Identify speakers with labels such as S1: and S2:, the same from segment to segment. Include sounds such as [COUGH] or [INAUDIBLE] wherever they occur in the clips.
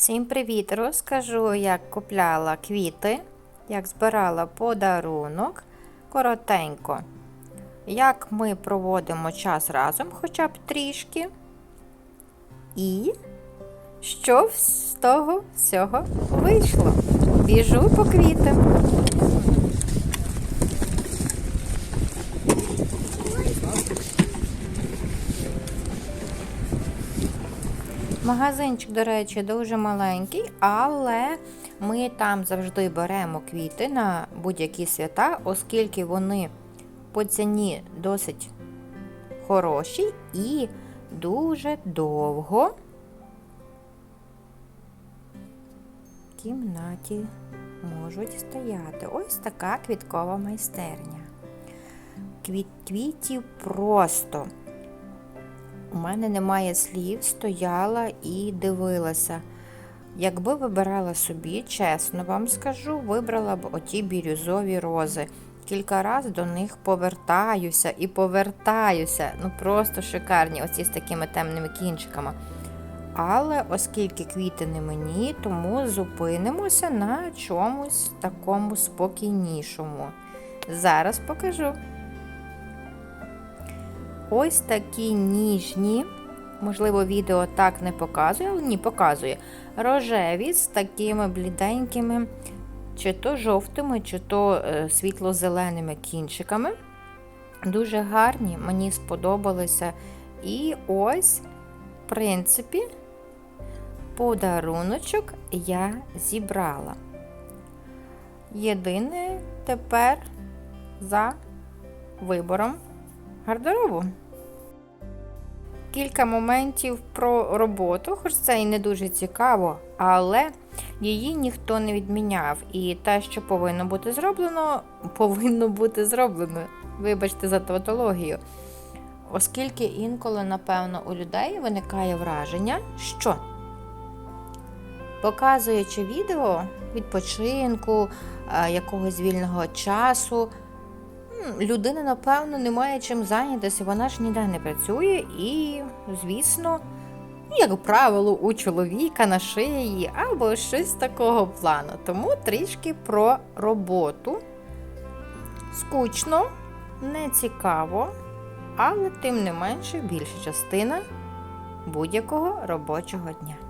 S1: Всім привіт! Розкажу, як купляла квіти, як збирала подарунок коротенько. Як ми проводимо час разом, хоча б трішки. І що з того всього вийшло? Біжу по квіти. Магазинчик, до речі, дуже маленький, але ми там завжди беремо квіти на будь-які свята, оскільки вони по ціні досить хороші і дуже довго в кімнаті можуть стояти. Ось така квіткова майстерня. Квіт, квітів просто. У мене немає слів, стояла і дивилася. Якби вибирала собі, чесно вам скажу, вибрала б оті бірюзові рози. Кілька разів до них повертаюся і повертаюся. Ну просто шикарні, оці з такими темними кінчиками. Але оскільки квіти не мені, тому зупинимося на чомусь такому спокійнішому. Зараз покажу. Ось такі ніжні, можливо, відео так не показує, але ні, показує. Рожеві з такими бліденькими, чи то жовтими, чи то е, світло-зеленими кінчиками. Дуже гарні, мені сподобалися. І ось, в принципі, подаруночок я зібрала. Єдине тепер за вибором гардеробу. Кілька моментів про роботу, хоч це і не дуже цікаво, але її ніхто не відміняв. І те, що повинно бути зроблено, [LAUGHS] повинно бути зроблено. Вибачте за тавтологію. Оскільки інколи, напевно, у людей виникає враження, що показуючи відео відпочинку, е, якогось вільного часу, людина, напевно, не має чим зайнятися, вона ж ніде не працює, і, звісно, як правило, у чоловіка на шиї або щось такого плану. Тому трішки про роботу. Скучно, не цікаво, але тим не менше більша частина будь-якого робочого дня.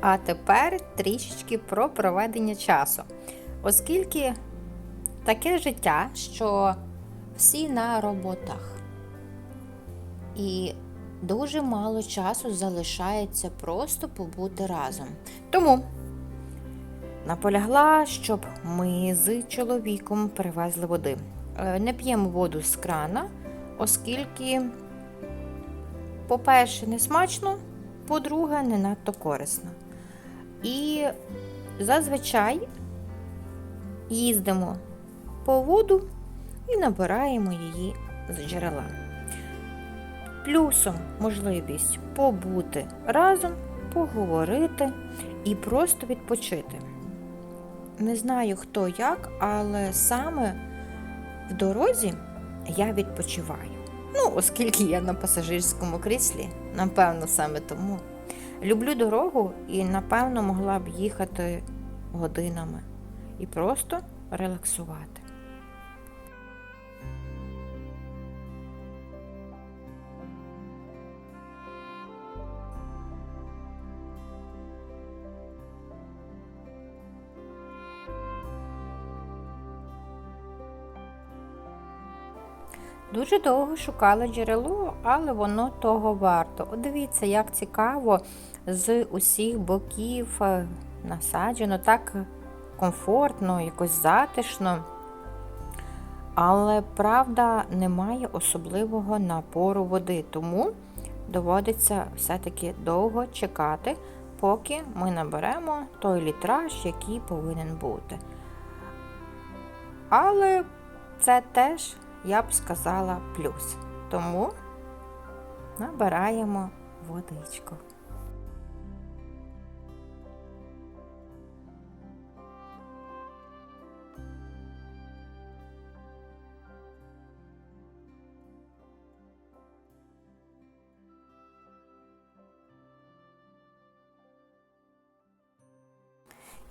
S1: А тепер трішечки про проведення часу. Оскільки таке життя, що всі на роботах, і дуже мало часу залишається просто побути разом. Тому наполягла, щоб ми з чоловіком привезли води. Е, Не п'ємо воду з крана, оскільки, по-перше, не смачно, по-друге, не надто корисно. І зазвичай їздимо по воду і набираємо її з джерела. Плюсом можливість побути разом, поговорити і просто відпочити. Не знаю хто як, але саме в дорозі я відпочиваю. Ну, оскільки я на пасажирському кріслі, напевно, саме тому. Люблю дорогу і, напевно, могла б їхати годинами і просто релаксувати. Дуже довго шукала джерело, але воно того варто. От дивіться, як цікаво з усіх боків е, насаджено, так комфортно, якось затишно. Але правда немає особливого напору води, тому доводиться все-таки довго чекати, поки ми наберемо той літраж, який повинен бути. Але це теж, я б сказала, плюс. Тому набираємо водичку.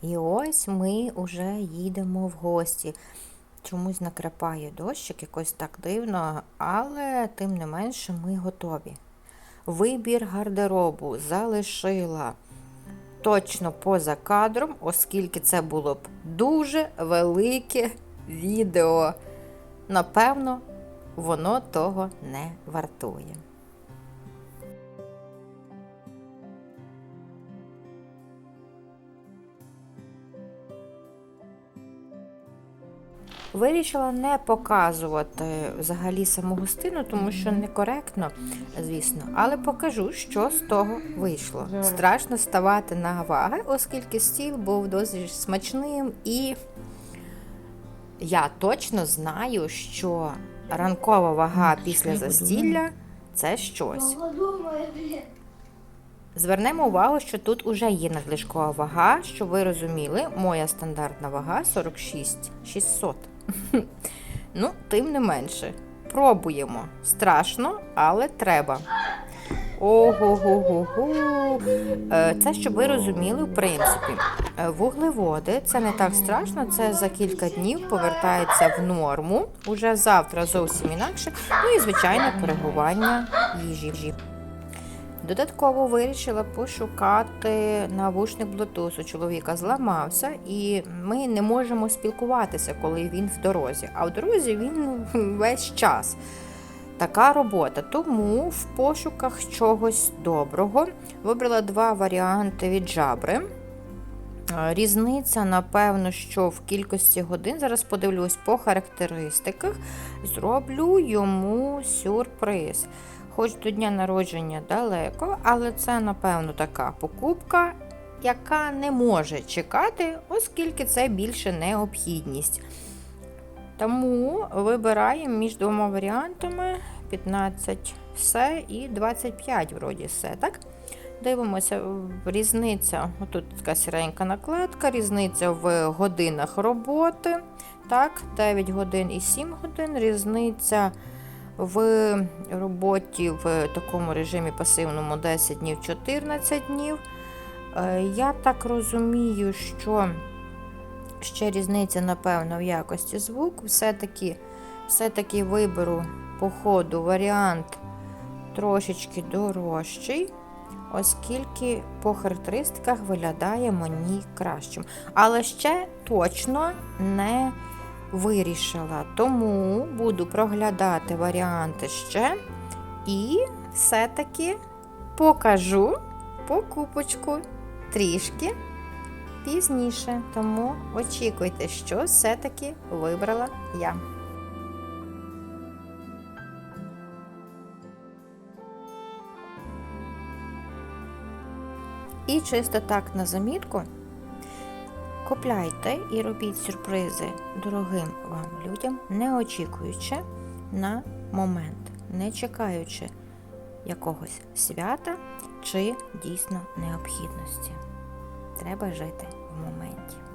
S1: І ось ми вже їдемо в гості. Чомусь накрапає дощик, якось так дивно, але тим не менше ми готові. Вибір гардеробу залишила точно поза кадром, оскільки це було б дуже велике відео. Напевно, воно того не вартує. Вирішила не показувати взагалі саму гостину, тому що некоректно, звісно, але покажу, що з того вийшло. Страшно ставати на ваги, оскільки стіл був досить смачним, і я точно знаю, що ранкова вага після застілля це щось. Звернемо увагу, що тут уже є надлишкова вага, щоб ви розуміли, моя стандартна вага 46 600. Ну, тим не менше. Пробуємо. Страшно, але треба. Ого-го-го-го. Е, Це щоб ви розуміли, в принципі, Е, вуглеводи це не так страшно, це за кілька днів повертається в норму. Уже завтра зовсім інакше. Ну і звичайно коригування їжі. Додатково вирішила пошукати навушник Bluetooth. У чоловіка зламався, і ми не можемо спілкуватися, коли він в дорозі. А в дорозі він [LAUGHS] весь час. Така робота. Тому в пошуках чогось доброго вибрала два варіанти від жабри. Різниця, напевно, що в кількості годин, зараз подивлюсь по характеристиках, зроблю йому сюрприз. Хоч до дня народження далеко, але це, напевно, така покупка, яка не може чекати, оскільки це більше необхідність. Тому вибираємо між двома варіантами 15 се і 25 вроді се, так? Дивимося, різниця, отут така сіренька накладка, різниця в годинах роботи. Так, 9 годин і 7 годин, різниця в роботі в такому режимі пасивному 10 днів 14 днів. Е, Я так розумію, що ще різниця, напевно, в якості звуку. Все-таки все-таки виберу по ходу варіант трошечки дорожчий, оскільки по характеристиках виглядає мені кращим. Але ще точно не вирішила. Тому буду проглядати варіанти ще і все-таки покажу покупочку трішки пізніше. Тому очікуйте, що все-таки вибрала я. І чисто так на замітку. Купляйте і робіть сюрпризи дорогим вам людям, не очікуючи на момент, не чекаючи якогось свята чи дійсно необхідності. Треба жити в моменті.